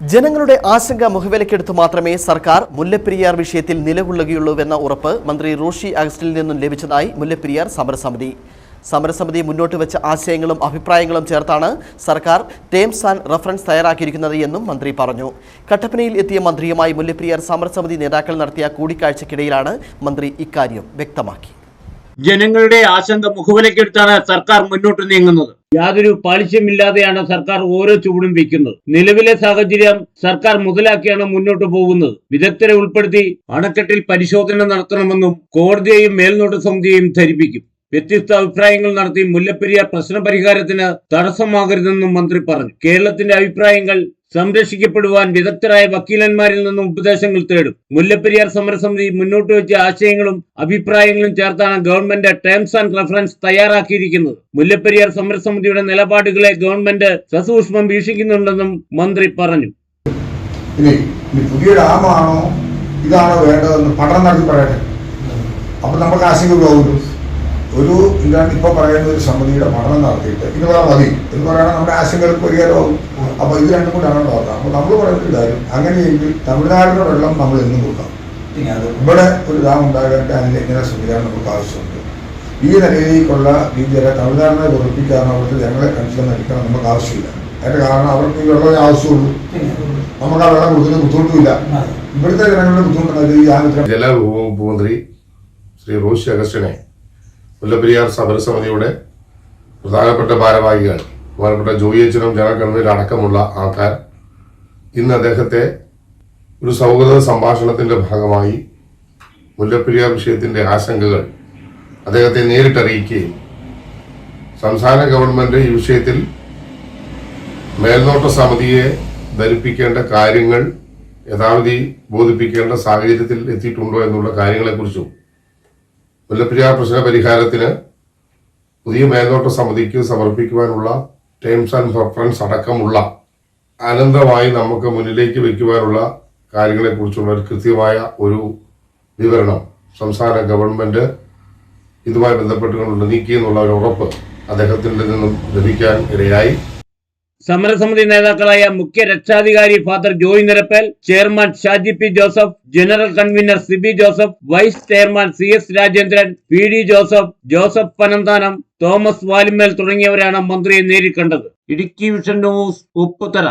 ജനങ്ങളുടെ ആശങ്ക മുഖവിലക്കെടുത്ത് മാത്രമേ സർക്കാർ മുല്ലപ്പെരിയാർ വിഷയത്തിൽ നിലകൊള്ളുകയുള്ളൂവെന്ന ഉറപ്പ് മന്ത്രി റോഷി അഗസ്റ്റിൽ നിന്നും ലഭിച്ചതായി മുല്ലപ്പെരിയാർ സമരസമിതി. സമരസമിതി മുന്നോട്ട് വെച്ച ആശയങ്ങളും അഭിപ്രായങ്ങളും ചേർത്താണ് സർക്കാർ ടേംസ് ആൻഡ് റഫറൻസ് തയ്യാറാക്കിയിരിക്കുന്നത് എന്നും മന്ത്രി പറഞ്ഞു. കട്ടപ്പനയിൽ എത്തിയ മന്ത്രിയുമായി മുല്ലപ്പെരിയാർ സമരസമിതി നേതാക്കൾ നടത്തിയ കൂടിക്കാഴ്ചയ്ക്കിടയിലാണ് മന്ത്രി ഇക്കാര്യം വ്യക്തമാക്കി. ജനങ്ങളുടെ ആശങ്ക മുഖവിലക്കെടുത്താണ് സർക്കാർ മുന്നോട്ട് നീങ്ങുന്നത്. യാതൊരു പാളിച്ചമില്ലാതെയാണ് സർക്കാർ ഓരോ ചുവടും വയ്ക്കുന്നത് നിലവിലെ സാഹചര്യം സർക്കാർ മുതലാക്കിയാണ് മുന്നോട്ട് പോകുന്നത്. വിദഗ്ധരെ ഉൾപ്പെടുത്തി അണക്കെട്ടിൽ പരിശോധന നടത്തണമെന്നും കോടതിയെയും മേൽനോട്ട സമിതിയെയും ധരിപ്പിക്കും. വ്യത്യസ്ത അഭിപ്രായങ്ങൾ നടത്തി മുല്ലപ്പെരിയാർ പ്രശ്ന പരിഹാരത്തിന് തടസ്സമാകരുതെന്നും മന്ത്രി പറഞ്ഞു. കേരളത്തിന്റെ അഭിപ്രായങ്ങൾ സംരക്ഷിക്കപ്പെടുവാൻ വിദഗ്ധരായ വക്കീലന്മാരിൽ നിന്നും ഉപദേശങ്ങൾ തേടും. മുല്ലപ്പെരിയാർ സമരസമിതി മുന്നോട്ട് വെച്ച ആശയങ്ങളും അഭിപ്രായങ്ങളും ചേർത്താണ് ഗവൺമെന്റ് ടേംസ് ആൻഡ് റെഫറൻസ് തയ്യാറാക്കിയിരിക്കുന്നത്. മുല്ലപ്പെരിയാർ സമരസമിതിയുടെ നിലപാടുകളെ ഗവൺമെന്റ് സസൂക്ഷ്മം വീക്ഷിക്കുന്നുണ്ടെന്നും മന്ത്രി പറഞ്ഞു. പുതിയ ഇതാണോ വേണ്ടതെന്ന് പഠനം നടത്തി പറയട്ടെ. അപ്പൊ നമുക്ക് ആശങ്കകളാവുമല്ലോ ഒരു ഇതാണ് ഇപ്പൊ പറയുന്ന ഒരു സമിതിയുടെ പഠനം നടത്തിയിട്ട് ഇത് പറയാൻ മതി. എന്ന് പറയുന്നത് നമ്മുടെ ആശങ്കകൾക്ക് പരിഹാരമാകും അപ്പൊ ഇത് രണ്ടും കൂടെയാണ് നോക്കാം അപ്പൊ നമ്മൾ പറയുന്നൊരു കാര്യം അങ്ങനെയെങ്കിൽ തമിഴ്നാടിന്റെ വെള്ളം നമ്മൾ എന്നും കൊടുക്കാം ഇവിടെ ഒരു ഡാം ഉണ്ടാകേണ്ട അതിന് എങ്ങനെ സംവിധാനം നമുക്ക് ആവശ്യമുണ്ട്? ഈ നിലയിലേക്കുള്ള രീതിയിലെ തമിഴ്നാടിനെ ഉറപ്പിക്കാനോ അവിടുത്തെ ജനങ്ങളെ കൺസിഡർ നടിക്കണം നമുക്ക് ആവശ്യമില്ല. അതിന്റെ കാരണം അവർക്ക് ഈ വെള്ളമേ ആവശ്യമുള്ളൂ. നമുക്ക് ആ വെള്ളം കൊടുക്കുന്ന ബുദ്ധിമുട്ടില്ല. ഇവിടുത്തെ ജനങ്ങളുടെ ബുദ്ധിമുട്ടുന്നത് ഈ ആവശ്യം ജലവകുപ്പ് മന്ത്രി ശ്രീ റോഷി അഗസ്റ്റിനെ മുല്ലപ്പെരിയാർ സമരസമിതിയുടെ പ്രധാനപ്പെട്ട ഭാരവാഹികൾ പ്രധാനപ്പെട്ട ജോയി അച്ഛനും ജനറൽ കൺവീനർ അടക്കമുള്ള ആൾക്കാർ ഇന്ന് അദ്ദേഹത്തെ ഒരു സൗഹൃദ സംഭാഷണത്തിന്റെ ഭാഗമായി മുല്ലപ്പെരിയാർ വിഷയത്തിന്റെ ആശങ്കകൾ അദ്ദേഹത്തെ നേരിട്ടറിയിക്കുകയും സംസ്ഥാന ഗവൺമെന്റ് ഈ വിഷയത്തിൽ മേൽനോട്ട സമിതിയെ ധരിപ്പിക്കേണ്ട കാര്യങ്ങൾ യഥാവിധി ബോധിപ്പിക്കേണ്ട സാഹചര്യത്തിൽ എത്തിയിട്ടുണ്ടോ എന്നുള്ള കാര്യങ്ങളെക്കുറിച്ചും മുല്ലപ്പെരിയാർ പ്രശ്ന പരിഹാരത്തിന് പുതിയ മേൽനോട്ട സമിതിക്ക് സമർപ്പിക്കുവാനുള്ള ടേംസ് ആൻഡ് പ്രഫറൻസ് അടക്കമുള്ള അനന്തമായി നമുക്ക് മുന്നിലേക്ക് വയ്ക്കുവാനുള്ള കാര്യങ്ങളെക്കുറിച്ചുള്ള ഒരു കൃത്യമായ ഒരു വിവരണം സംസ്ഥാന ഗവൺമെന്റ് ഇതുമായി ബന്ധപ്പെട്ടുകൊണ്ട് നീക്കിയെന്നുള്ള ഒരു ഉറപ്പ് അദ്ദേഹത്തിന്റെ നിന്നും ലഭിക്കാൻ ഇടയായി. സമരസമിതി നേതാക്കളായ മുഖ്യ രക്ഷാധികാരി father Joy Nirappel chairman Shaji P Joseph general convener Sibi Joseph vice chairman C S Rajendran P D Joseph Joseph Pananthanam Thomas Valimel തുടങ്ങിയവരാണ് മന്ത്രിയെ നേരിൽ കണ്ടത്. Idukki vision news Upputhara.